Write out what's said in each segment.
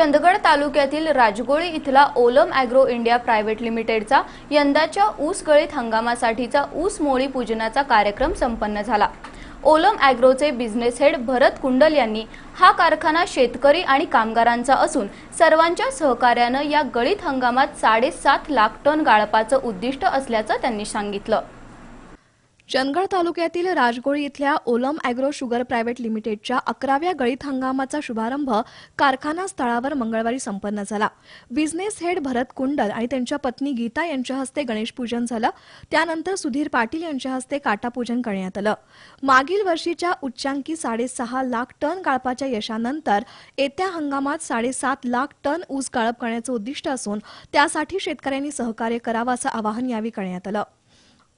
चंदगड तालुक्यातील राजगोळी इथला Olam agro India private लिमिटेडचा यंदाच्या ऊस गळीत हंगामासाठीचा ऊस मोळी पूजनाचा कार्यक्रम संपन्न झाला. ओलम अॅग्रोचे बिझनेस हेड भरत कुंडल यांनी हा कारखाना शेतकरी आणि कामगारांचा असून सर्वांच्या सहकार्यानं या गळीत हंगामात साडेसात लाख टन गाळपाचं उद्दिष्ट असल्याचं त्यांनी सांगितलं. चंदगड तालुक्यातील राजगोळी इथल्या ओलम अॅग्रो शुगर प्रायव्हेट लिमिटेडच्या अकराव्या गळीत हंगामाचा शुभारंभ कारखाना स्थळावर मंगळवारी संपन्न झाला. बिझनेस हेड भरत कुंडल आणि त्यांच्या पत्नी गीता यांच्या हस्ते गणेशपूजन झालं. त्यानंतर सुधीर पाटील यांच्या हस्ते काटापूजन करण्यात आलं. मागील वर्षीच्या उच्चांकी साडेसहा लाख टन गाळपाच्या यशानंतर येत्या हंगामात साडेसात लाख टन ऊस गाळप करण्याचं उद्दिष्ट असून त्यासाठी शेतकऱ्यांनी सहकार्य करावं असं आवाहन यावेळी करण्यात आलं.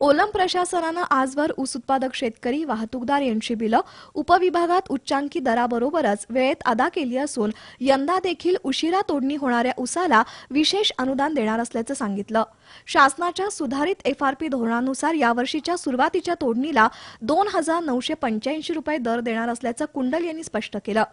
ओलम प्रशासनानं आजवर ऊस उत्पादक शेतकरी वाहतूकदार यांची बिलं उपविभागात उच्चांकी दराबरोबरच वेळेत अदा केली असून यंदा देखील उशिरा तोडणी होणाऱ्या ऊसाला विशेष अनुदान देणार असल्याचं सांगितलं. शासनाच्या सुधारित एफआरपी धोरणानुसार यावर्षीच्या सुरुवातीच्या तोडणीला दोन हजार नऊशे पंच्याऐंशी रुपये दर देणार असल्याचं कुंडल यांनी स्पष्ट केलं.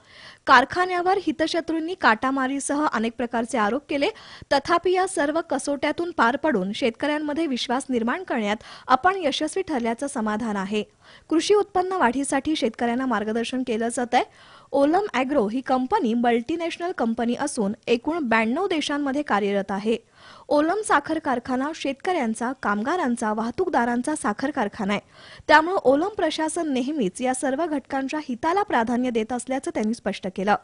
कारखान्यावर हितशत्रूंनी काटामारीसह अनेक प्रकारचे आरोप केले. तथापि या सर्व कसोट्यातून पार पडून शेतकऱ्यांमध्ये विश्वास निर्माण करण्यात आपण यशस्वी ठरल्याचं समाधान आहे. कृषी उत्पन्न वाढीसाठी शेतकऱ्यांना मार्गदर्शन केलं जात आहे ओलम अॅग्रो ही कंपनी मल्टीनॅशनल कंपनी असून एकूण ब्याण्णव देशांमध्ये कार्यरत आहे. ओलम साखर कारखाना शेतकऱ्यांचा कामगारांचा वाहतूकदारांचा साखर कारखाना आहे. त्यामुळे ओलम प्रशासन नेहमीच या सर्व घटकांच्या हिताला प्राधान्य देत असल्याचं त्यांनी स्पष्ट केलं.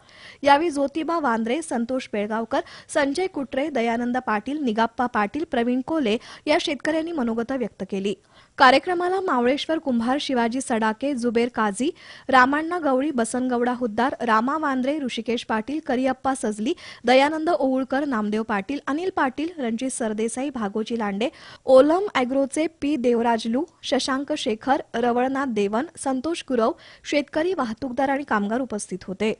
यावेळी ज्योतिबा वांद्रे संतोष बेळगावकर संजय कुट्रे दयानंद पाटील निगाप्पा पाटील प्रवीण कोले या शेतकऱ्यांनी मनोगत व्यक्त केली. कार्यक्रमाला मावळेश्वर कुंभार शिवाजी सडाके जुबेर काझी रामाण्णा गवळी बसनगौडा हुद्दार रामा वांद्रे ऋषिकेश पाटील करियप्पा सजली दयानंद ओवळकर नामदेव पाटील अनिल पाटील पाटील रणजित सरदेसाई भागोजी लांडे ओलम अॅग्रोचे पी देवराजलू शशांक शेखर रवळनाथ देवन संतोष गुरव शेतकरी वाहतूकदार आणि कामगार उपस्थित होते.